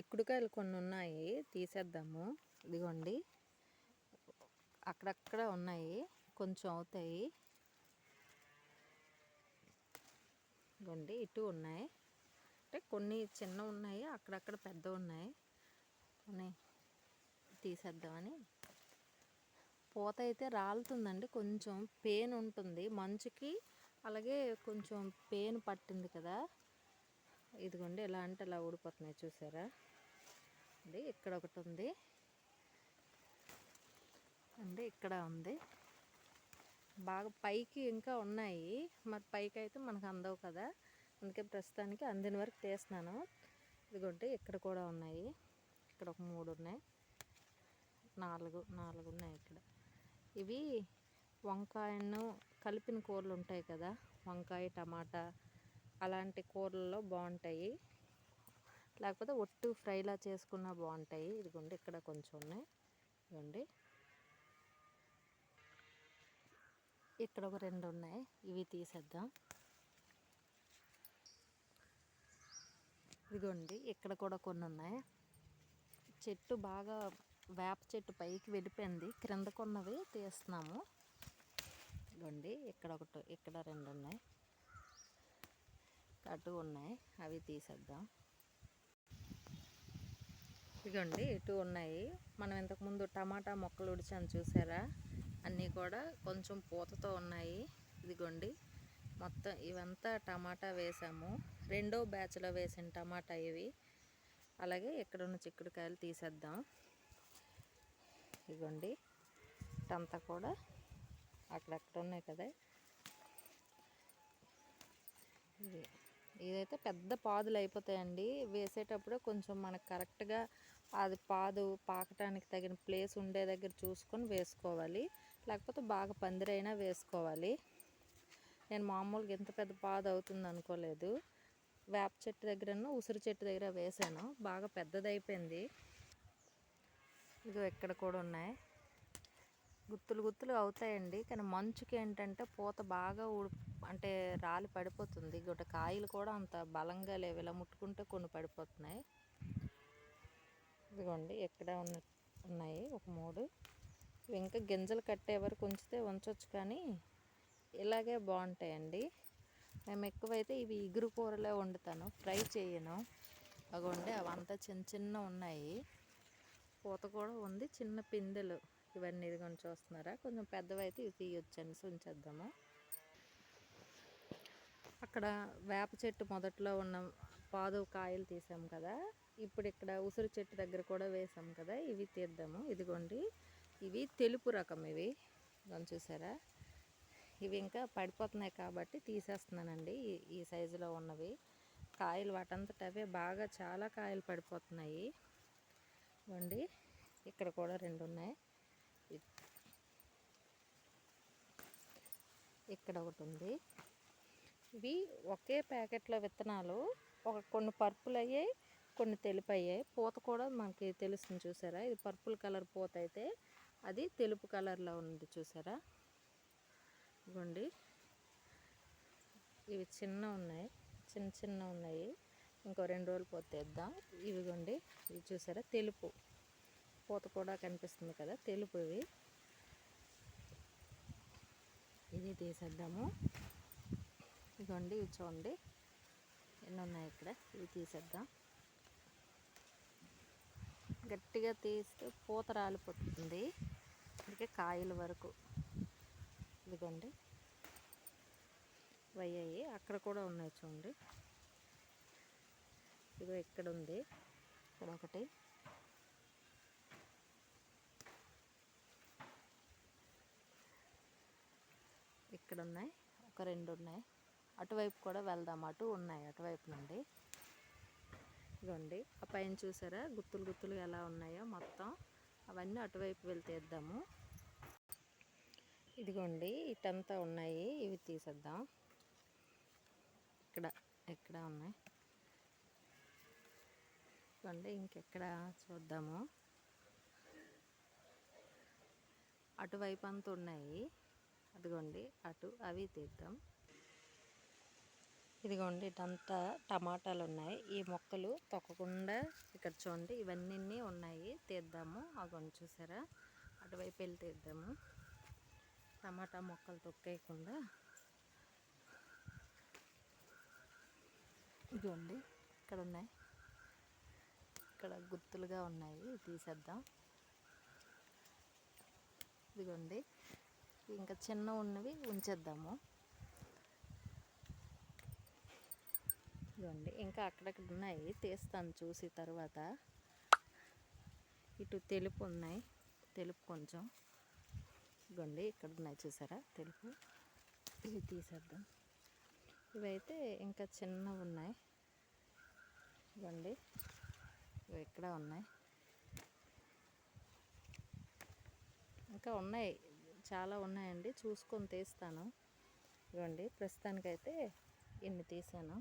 చిక్కుడుకాయలు కొన్ని ఉన్నాయి తీసేద్దాము. ఇదిగోండి. అక్కడక్కడ ఉన్నాయి కొంచెం అవుతాయి. ఇదిగోండి ఇటు ఉన్నాయి. అంటే కొన్ని చిన్న ఉన్నాయి అక్కడక్కడ పెద్ద ఉన్నాయి. కొన్ని తీసేద్దామని. పూత అయితే రాలుతుందండి కొంచెం పెయిన్ ఉంటుంది మంచుకి. అలాగే కొంచెం పెయిన్ పట్టింది కదా. ఇదిగోండి ఎలా అంటే అలా ఊడిపోతున్నాయి చూసారా? అండి ఇక్కడ ఒకటి ఉంది. అండి ఇక్కడ ఉంది. బాగా పైకి ఇంకా ఉన్నాయి. మరి పైకి అయితే మనకు అందవు కదా. అందుకే ప్రస్తుతానికి అందిన వరకు తీస్తున్నాను. ఇదిగోండి ఇక్కడ కూడా ఉన్నాయి. ఇక్కడ ఒక మూడు ఉన్నాయి. నాలుగు నాలుగు ఉన్నాయి ఇక్కడ. ఇవి వంకాయను కలిపిన కూరలు ఉంటాయి కదా. వంకాయ టమాటా అలాంటి కూరల్లో బాగుంటాయి. లేకపోతే ఒట్టు ఫ్రైలా చేసుకున్నా బాగుంటాయి. ఇదిగోండి ఇక్కడ కొంచెం ఉన్నాయి. ఇదిగోండి. ఇక్కడ ఒక రెండు ఉన్నాయి. ఇవి తీసేద్దాం. ఇదిగోండి ఇక్కడ కూడా కొన్ని ఉన్నాయి. చెట్టు బాగా వేప చెట్టు పైకి వెళ్ళిపోయింది. క్రిందకున్నవి తీస్తున్నాము. ఇదిగోండి ఇక్కడ ఒకటి ఇక్కడ రెండు ఉన్నాయి. అటు ఉన్నాయి. అవి తీసేద్దాం. ఇదిగోండి ఇటు ఉన్నాయి. మనం ఇంతకుముందు టమాటా మొక్కలు ఉడిచాను చూసారా? అన్నీ కూడా కొంచెం పూతతో ఉన్నాయి. ఇదిగోండి మొత్తం ఇవంతా టమాటా వేసాము. రెండో బ్యాచ్లో వేసిన టమాటా ఇవి. అలాగే ఇక్కడ ఉన్న చిక్కుడుకాయలు తీసేద్దాం. ఇదిగోండి ఇటంతా కూడా అక్కడక్కడ ఉన్నాయి కదా. ఇది ఇదైతే పెద్ద పాదులు అయిపోతాయండి. వేసేటప్పుడు కొంచెం మనకు కరెక్ట్గా అది పాదు పాకటానికి తగిన ప్లేస్ ఉండే దగ్గర చూసుకొని వేసుకోవాలి. లేకపోతే బాగా పందిరైనా వేసుకోవాలి. నేను మామూలుగా ఎంత పెద్ద పాదు అవుతుంది అనుకోలేదు. వేప చెట్టు దగ్గరను ఉసిరి చెట్టు దగ్గర వేసాను. బాగా పెద్దదైపోయింది. ఇదిగో ఇక్కడ కూడా ఉన్నాయి. గుత్తులు గుత్తులు అవుతాయండి. కానీ మంచుకి ఏంటంటే పూత బాగా ఊడి అంటే రాలి పడిపోతుంది. ఇక కాయలు కూడా అంత బలంగా లేవు. ఇలా ముట్టుకుంటే కొన్ని పడిపోతున్నాయి. ఇదిగోండి ఎక్కడ ఉన్న ఉన్నాయి. ఒక మూడు. ఇంకా గింజలు కట్టే వరకు ఉంచితే ఉంచవచ్చు కానీ ఇలాగే బాగుంటాయండి. మేము ఎక్కువైతే ఇవి ఇగురు కూరలే వండుతాను. ఫ్రై చేయను. అగోండి అవంతా చిన్న చిన్న ఉన్నాయి. పూత కూడా ఉంది. చిన్న పిందెలు. ఇవన్నీ ఇదిగొని చూస్తున్నారా? కొంచెం పెద్దవైతే ఇవి తీయొచ్చని ఉంచేద్దాము అక్కడ వేప చెట్టు మొదట్లో ఉన్న పాదు కాయలు తీసాము కదా. ఇప్పుడు ఇక్కడ ఉసిరి చెట్టు దగ్గర కూడా వేసాం కదా. ఇవి తీద్దాము. ఇదిగోండి. ఇవి తెలుపు రకం ఇవి. చూసారా? ఇవి ఇంకా పడిపోతున్నాయి కాబట్టి తీసేస్తున్నానండి. ఈ సైజులో ఉన్నవి. కాయలు వాటంతట అవే బాగా చాలా కాయలు పడిపోతున్నాయి. ఇవ్వండి ఇక్కడ కూడా రెండు ఉన్నాయి. ఇక్కడ ఒకటి ఉంది. ఇవి ఒకే ప్యాకెట్లో విత్తనాలు ఒక కొన్ని పర్పుల్ అయ్యాయి కొన్ని తెలుపు అయ్యాయి పూత కూడా మనకి తెలుస్తుంది చూసారా? ఇది పర్పుల్ కలర్ పూత అయితే అది తెలుపు కలర్లో ఉంది చూసారా? ఇవ్వండి. ఇవి చిన్న ఉన్నాయి చిన్న చిన్న ఉన్నాయి. ఇంకో రెండు రోజులు పోతేద్దాం ఇవిగోండి ఇవి చూసారా? తెలుపు. పూత కూడా కనిపిస్తుంది కదా తెలుపు ఇవి. ఇది తీసేద్దాము. ఇదిగోండి ఇవి చూడండి ఎన్ని ఉన్నాయి ఇక్కడ? ఇవి తీసేద్దాం. గట్టిగా తీస్తే పూత రాలిపోతుంది. అందుకే కాయల వరకు. ఇదిగోండి. వయ్యాయి. అక్కడ కూడా ఉన్నాయి చూడండి. ఇదిగో ఇక్కడ ఉంది. ఇక్కడ ఒకటి. ఇక్కడ ఉన్నాయి ఒక రెండు ఉన్నాయి అటువైపు కూడా వెళ్దాం. అటు ఉన్నాయి. అటువైపు నుండి. ఇదిగోండి. ఆ పైన చూసారా? గుత్తులు గుత్తులు ఎలా ఉన్నాయో మొత్తం. అవన్నీ అటువైపు వెళ్తే ఇద్దాము ఇదిగోండి. ఇటంతా ఉన్నాయి. ఇవి తీసేద్దాం. ఇక్కడ ఎక్కడ ఉన్నాయి? ఇదిగోండి. ఇంకెక్కడ చూద్దాము. అటువైపు అంతా ఉన్నాయి. అదిగోండి అటు అవి తీద్దాం. ఇదిగోండి ఇటంతా టమాటాలు ఉన్నాయి ఈ మొక్కలు తొక్కకుండా ఇక్కడ చూడండి ఇవన్నీ ఉన్నాయి. తీద్దాము. అవి చూసారా? అటువైపు వెళ్ళి తీద్దాము. టమాటా మొక్కలు తొక్కేయకుండా. ఇదిగోండి ఇక్కడ ఉన్నాయి ఇక్కడ గుత్తులుగా ఉన్నాయి. తీసేద్దాం. ఇదిగోండి ఇంకా చిన్న ఉన్నవి ఉంచేద్దాము. ఇదిగోండి ఇంకా అక్కడక్కడ ఉన్నాయి తీస్తాను చూసి తర్వాత. ఇటు తెలుపు ఉన్నాయి తెలుపు కొంచెం. ఇదిగోండి ఇక్కడ ఉన్నాయి చూసారా తెలుపు. ఇవి తీసేద్దాం. ఇవైతే ఇంకా చిన్నవి ఉన్నాయి. ఇవ్వండి ఇవి ఇక్కడ ఉన్నాయి. ఇంకా ఉన్నాయి చాలా ఉన్నాయండి. చూసుకొని తీస్తాను. ఇవ్వండి ప్రస్తుతానికైతే ఇన్ని తీసాను.